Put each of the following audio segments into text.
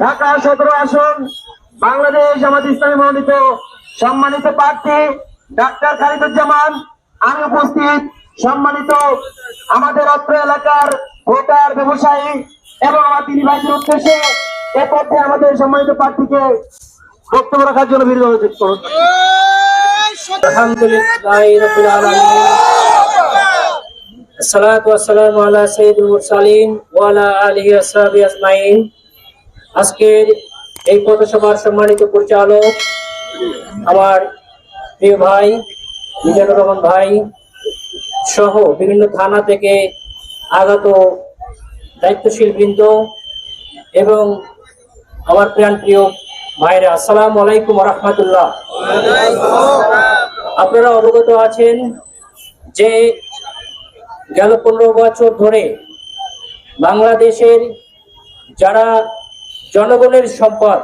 ঢাকা সতেরো আসন বাংলাদেশ জামাত ইসলামী মনোনীত সম্মানিত প্রার্থী ডাক্তার খালিদুজ্জামান, আমি উপস্থিত। সম্মানিত আমাদের অত্র এলাকার ভোটার ব্যবসায়ী এবং আমার তিনি ভাইদের উদ্দেশ্যে এ পথে আমাদের সম্মানিত প্রার্থীকে বক্তব্য রাখার জন্য বিরোধ অনুরোধ করুন। আজকের এই পথসভার সম্মানিত পরিচালক আমার প্রিয় ভাই মিজানুর রহমান ভাই সহ বিভিন্ন থানা থেকে আগত দায়িত্বশীল বৃন্দ এবং আমার প্রাণ প্রিয় ভাইরা, আসসালাম আলাইকুম রহমতুল্লাহ। আপনারা অবগত আছেন যে গেল পনেরো বছর ধরে বাংলাদেশের যারা জনগণের সম্পদ,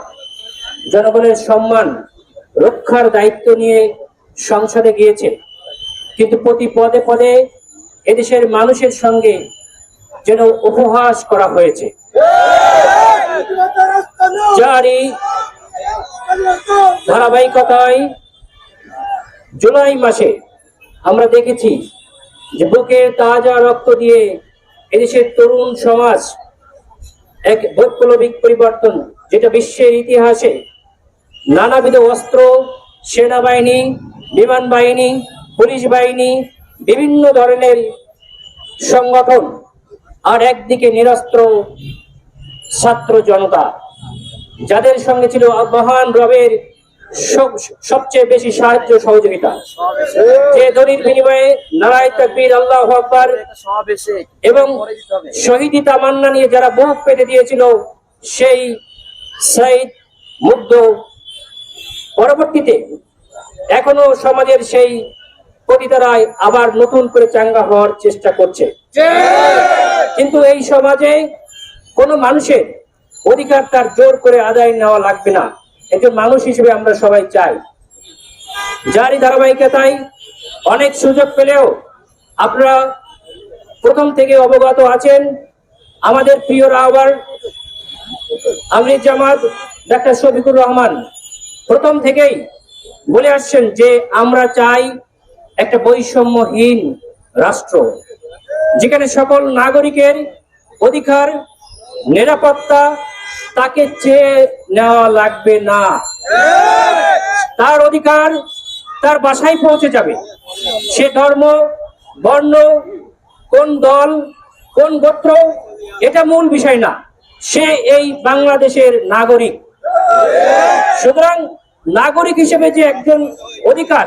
জনগণের সম্মান রক্ষার দায়িত্ব নিয়ে সংসদে গিয়েছে কিন্তু প্রতি পদে পদে এদেশের মানুষের সঙ্গে যেন উপহাস করা হয়েছে। যারই ধারাবাহিকতায় জুলাই মাসে আমরা দেখেছি যে বুকের তাজা রক্ত দিয়ে এদেশের তরুণ সমাজ এক বৈপ্লবিক পরিবর্তন, যেটা বিশ্বের ইতিহাসে নানাবিধ অস্ত্র, সেনাবাহিনী বিমান বাহিনী পুলিশ বাহিনী, বিভিন্ন ধরনের সংগঠন আর একদিকে নিরস্ত্র ছাত্র জনতা। যাদের সঙ্গে ছিল মহান রবের সব- সবচেয়ে বেশি সাহায্য সহযোগিতা। যে দলির বিনিময়ে নারায় তাকবীর, আল্লাহ আকবার এবং শহীদি তামান্না নিয়ে যারা বুক পেতে দিয়েছিল, সেই সাইদ মুগ্ধ পরবর্তীতে এখনও সমাজের সেই পতিতারায় আবার নতুন করে চাঙ্গা হওয়ার চেষ্টা করছে। কিন্তু এই সমাজে কোনো মানুষের অধিকার তার জোর করে আদায় নেওয়া লাগবে না। একজন মানুষ হিসেবে আমরা সবাই চাই। যারই ধারাবাহিকতায় অনেক সুযোগ পেলেও আপনারা প্রথম থেকে অবগত আছেন আমাদের প্রিয় রাহবার আমির জামাত ডাক্তার শফিকুর রহমান। প্রথম থেকেই বলে আসছেন যে আমরা চাই একটা বৈষম্যহীন রাষ্ট্র, যেখানে সকল নাগরিকের অধিকার, নিরাপত্তা তাকে চেয়ে নেওয়া লাগবে না। তার অধিকার তার বাসায় পৌঁছে যাবে। সে ধর্ম, বর্ণ, কোন দল, কোন গোত্র, এটা মূল বিষয় না। সে এই বাংলাদেশের নাগরিক। সুতরাং নাগরিক হিসেবে যে একজন অধিকার,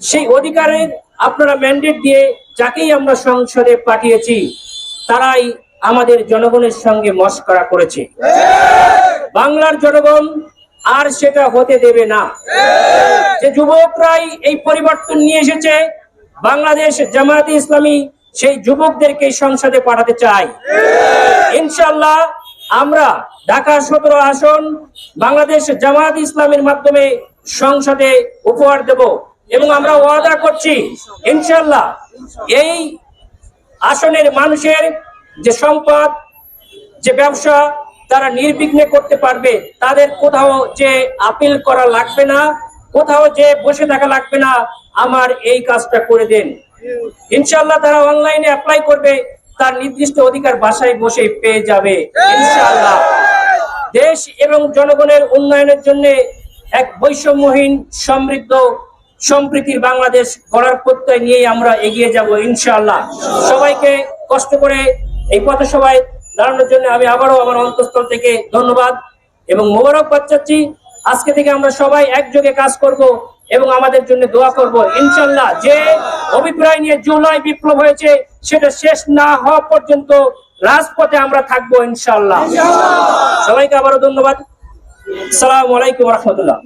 সেই অধিকারের আপনারা ম্যান্ডেট দিয়ে যাকেই আমরা সংসদে পাঠিয়েছি, তারাই আমাদের জনগণের সঙ্গে মস্করা করেছে। বাংলার জনগণ আর সেটা হতে দেবে না। যে যুবকরাই এই পরিবর্তন নিয়ে এসেছে, বাংলাদেশ জামায়াতে ইসলামী সেই যুবকদেরকে সংসদে পাঠাতে চাই ইনশাল্লাহ আমরা ঢাকা সতেরো আসন বাংলাদেশ জামায়াত ইসলামের মাধ্যমে সংসদে উপহার দেব এবং আমরা ওয়াদা করছি ইনশাল্লাহ এই আসনের মানুষের যে সম্পদ, যে ব্যবসা তারা নির্বিঘ্নে করতে পারবে, তাদের কোথাও যে আপিল করা লাগবে না, কোথাও যে বসে থাকা লাগবে না, আমার এই কাজটা করে দেন। ইনশাল্লাহ তারা অনলাইনে অ্যাপ্লাই করবে তার নির্দিষ্ট অধিকার বাসায় বসে পেয়ে যাবে ইনশাল্লাহ দেশ এবং জনগণের উন্নয়নের জন্য এক বৈষম্যহীন, সমৃদ্ধ, সম্প্রীতির বাংলাদেশ গড়ার প্রত্যয় নিয়ে আমরা এগিয়ে যাব, ইনশাআল্লাহ। সবাইকে কষ্ট করে এই পথসভায় দাঁড়ানোর জন্য আমি আবারও আমার অন্তঃস্থল থেকে ধন্যবাদ এবং মোবারকবাদ চাচ্ছি। আজকে থেকে আমরা সবাই একযোগে কাজ করব। এবং আমাদের জন্য দোয়া করব। ইনশাল্লাহ যে অভিপ্রায় নিয়ে জুলাই বিপ্লব হয়েছে সেটা শেষ না হওয়া পর্যন্ত রাজপথে আমরা থাকব ইনশাল্লাহ। সবাইকে আবারও ধন্যবাদ। সালাম আলাইকুম রহমতুল্লাহ।